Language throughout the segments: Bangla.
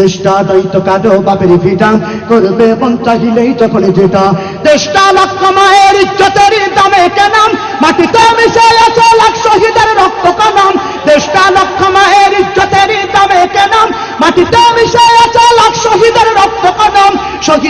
দেশটা দৈত কাটো বাপের ভিটা করবে মন চাহিলেই যখন যেটা। দেশটা লক্ষ মায়ের ইজ্জতের দামে কেনাম, মাটিতে মিশে আছে লাখ শহীদের রক্ত কানাম দেশটা লক্ষ মায়ের ইজ্জতের দামে কেনাম, মাটিতে মিশে আছে লাখ শহীদের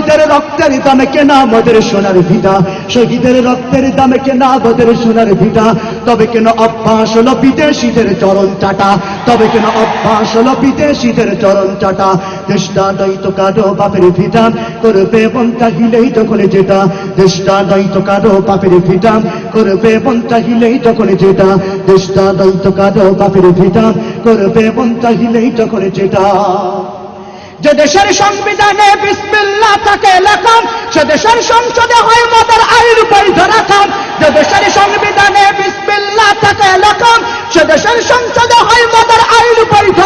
শহীদের রক্তের দামে কেনা আমাদের সোনার ভিটা। শহীদের রক্তের দামে কেনা আমাদের সোনার ভিটা। তবে কেন অভ্যাস হলো বিদেশিদের চরণ চাটা? তবে কেন অভ্যাস হলো বিদেশিদের চরণ চাটা? দেশটা দায়িত্ব কাটো বাপের ভিটা। করবে মন চাহিলেই যখন যেটা। দেশটা দায়িত্ব কাটো বাপের ভিটা। করবে মন চাহিলেই যখন যেটা। দেশটা দায়িত্ব কাটো বাপের ভিটা। করবে মন চাহিলেই যখন যেটা। দেশের সংবিধানে বিসমিল্লা তাকে লেখাম সে দেশের সংসদে হয় মতের আইন বৈধ রাখাম যে দেশের সংবিধানে বিসমিল্লা তাকে লেখাম সে দেশের সংসদে হয় মতের আইন বৈধ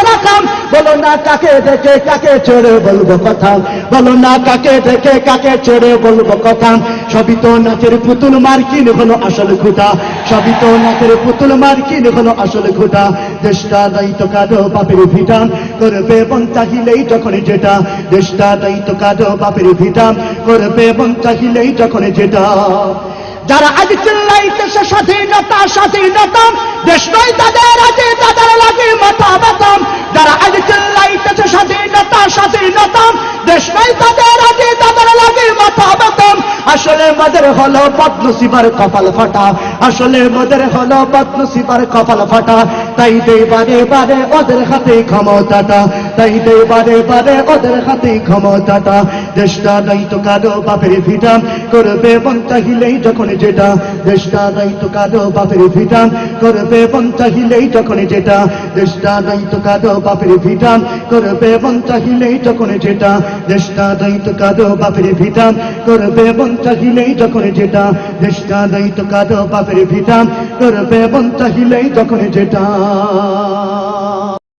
বলো না কাকে দেখে কাকে ছেড়ে বলব কথা? বলো না কাকে দেখে কাকে ছেড়ে বলব কথা? সবই তো নাচের পুতুল মার্কিন হলো আসল খুঁটা। সবই তো নাচের পুতুল মার্কিন হলো আসল খুঁটা। দেশটা দায়িত্ব কাজো বাপের ভিটা। করবে মন চাহিলেই যখন যেটা। দেশটা দায়িত্ব কাজো বাপের ভিটাম করবে মন চাহিলেই যখন যেটা। যারা আজ চিল্লাইতেছে স্বাধীনতা স্বাধীনতা। দেশ নয় তাদের আছে তাদের লাগে মাথা বেতন যারা আজ চিল্লাইতেছে স্বাধীনতা স্বাধীনতা। দেশ নাই তাদের আগে, তাদের লাগে মাথা বেতন আসলে মদের হলো পদ্মশিবার কপাল ফাটা। আসলে মদের হলো পদ্মশিবার কপাল ফাটা। তাই দে বারে বারে ওদের হাতে ক্ষমতাটা, তাই দে বারে বারে ওদের হাতে ক্ষমতাটা। দেশটা দায়িত্ব কারও বাপের ভিটা, করবে মন চাহিলেই যখন যেটা। দেশটা দায়িত্ব কারও বাপের ভিটা, করবে মন চাহিলেই যখন যেটা। দেশটা দায়িত্ব কারও বাপের ভিটা, করবে মন চাহিলেই যখন যেটা। দেশটা দায়িত্ব কারও বাপের ভিটা, করবে মন চাহিলেই যখন যেটা। দেশটা দায়িত্ব কারও বাপের ভিটা করবে মন চাহিলেই যখন যেটা।